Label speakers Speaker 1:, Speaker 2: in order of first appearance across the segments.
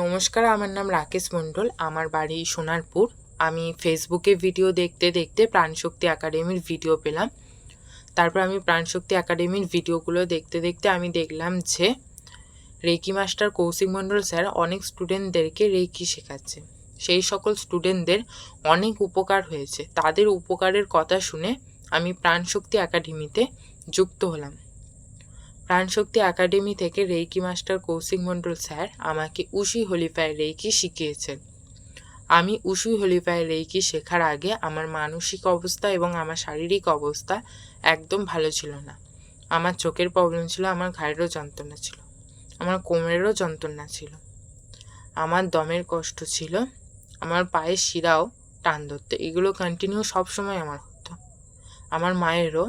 Speaker 1: নমস্কার, আমার নাম রাকেশ মণ্ডল, আমার বাড়ি সোনারপুর। আমি ফেসবুকে ভিডিও দেখতে দেখতে প্রাণশক্তি একাডেমির ভিডিও পেলাম। তারপর আমি প্রাণশক্তি একাডেমির ভিডিওগুলো দেখতে দেখতে আমি দেখলাম যে reiki master Koushik Mondal sir অনেক স্টুডেন্টদেরকে রেকি শেখাচ্ছে। সেই সকল স্টুডেন্টদের অনেক উপকার হয়েছে। তাদের উপকারের কথা শুনে আমি প্রাণশক্তি একাডেমিতে যুক্ত হলাম। প্রাণশক্তি একাডেমি থেকে reiki master Koushik Mondal sir আমাকে উশি হোলিফায়ার রেইকি শিখিয়েছেন। আমি উশি হোলিফায়ার রেইকি শেখার আগে আমার মানসিক অবস্থা এবং আমার শারীরিক অবস্থা একদম ভালো ছিল না। আমার চোখের প্রবলেম ছিল, আমার ঘাড়েরও যন্ত্রণা ছিল, আমার কোমরেরও যন্ত্রণা ছিল, আমার দমের কষ্ট ছিল, আমার পায়ের শিরাও টান ধরতো, এগুলো কন্টিনিউ সবসময় আমার হতো। আমার মায়েরও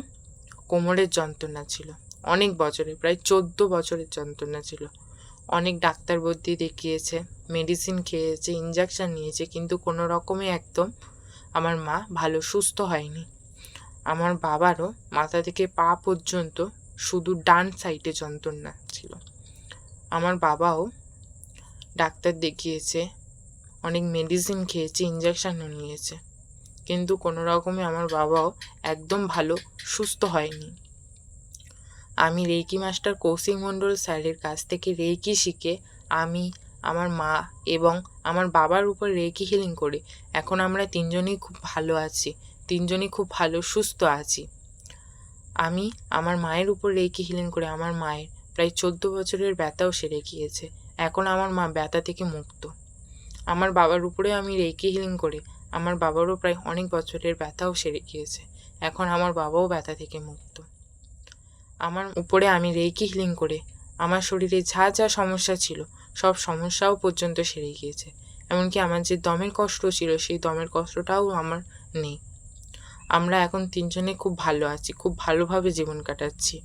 Speaker 1: কোমরের যন্ত্রণা ছিল অনেক বছরের প্রায় চোদ্দ বছরের যন্ত্রণা ছিল। অনেক ডাক্তার বদ্যি দেখিয়েছে মেডিসিন খেয়েছে ইঞ্জেকশন নিয়েছে, কিন্তু কোনো রকমে একদম আমার মা ভালো, সুস্থ হয়নি। আমার বাবারও মাথা থেকে পা পর্যন্ত শুধু ডান সাইডে যন্ত্রণা ছিল। আমার বাবাও ডাক্তার দেখিয়েছে, অনেক মেডিসিন খেয়েছে ইঞ্জেকশনও নিয়েছে, কিন্তু কোনো রকমে আমার বাবাও একদম ভালো, সুস্থ হয়নি। আমি রেইকি মাস্টার কৌশিক মণ্ডল স্যারের কাছ থেকে রেইকি শিখে আমি, আমার মা এবং আমার বাবার উপর রেইকি হিলিং করে। এখন আমরা তিনজনেই খুব ভালো আছি, তিনজনই খুব ভালো, সুস্থ আছি। আমি আমার মায়ের উপর রেইকি হিলিং করে, আমার মায়ের প্রায় চোদ্দ বছরের ব্যথাও সেরে গিয়েছে। এখন আমার মা ব্যথা থেকে মুক্ত। আমার বাবার উপরে আমি রেইকি হিলিং করে, আমার বাবারও প্রায় অনেক বছরের ব্যথাও সেরে গিয়েছে। এখন আমার বাবাও ব্যথা থেকে মুক্ত। আমার উপরে আমি রেইকি হিলিং করে। আমার শরীরে যা যা সমস্যা ছিল, সব সমস্যাও পর্যন্ত সেরে গিয়েছে। এমনকি আমার যে দমের কষ্ট ছিল, সেই দমের কষ্টটাও আমার নেই। আমরা এখন তিনজনে খুব ভালো আছি, খুব ভালোভাবে জীবন কাটাচ্ছি।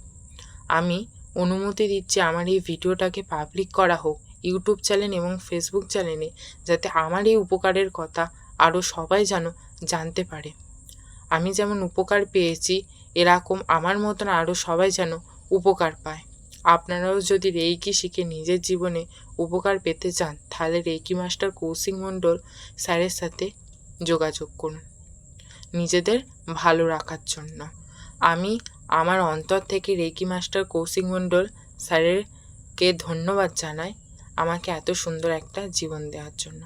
Speaker 1: আমি অনুমতি দিচ্ছি আমার এই ভিডিওটাকে পাবলিক করা হোক ইউটিউব চ্যানেল এবং ফেসবুক চ্যানেলে যাতে আমার এই উপকারের কথা আরও সবাই যেন জানতে পারে। আমি যেমন উপকার পেয়েছি এরকম আমার মতন আরও সবাই যেন উপকার পায়। আপনারাও যদি রেইকি শিখে নিজের জীবনে উপকার পেতে চান, তাহলে রেইকি মাস্টার কৌশিক মণ্ডল স্যারের সাথে যোগাযোগ করুন। নিজেদের ভালো রাখার জন্য। আমি আমার অন্তর থেকে রেইকি মাস্টার কৌশিক মণ্ডল স্যারেরকে ধন্যবাদ জানাই আমাকে এত সুন্দর একটা জীবন দেওয়ার জন্য।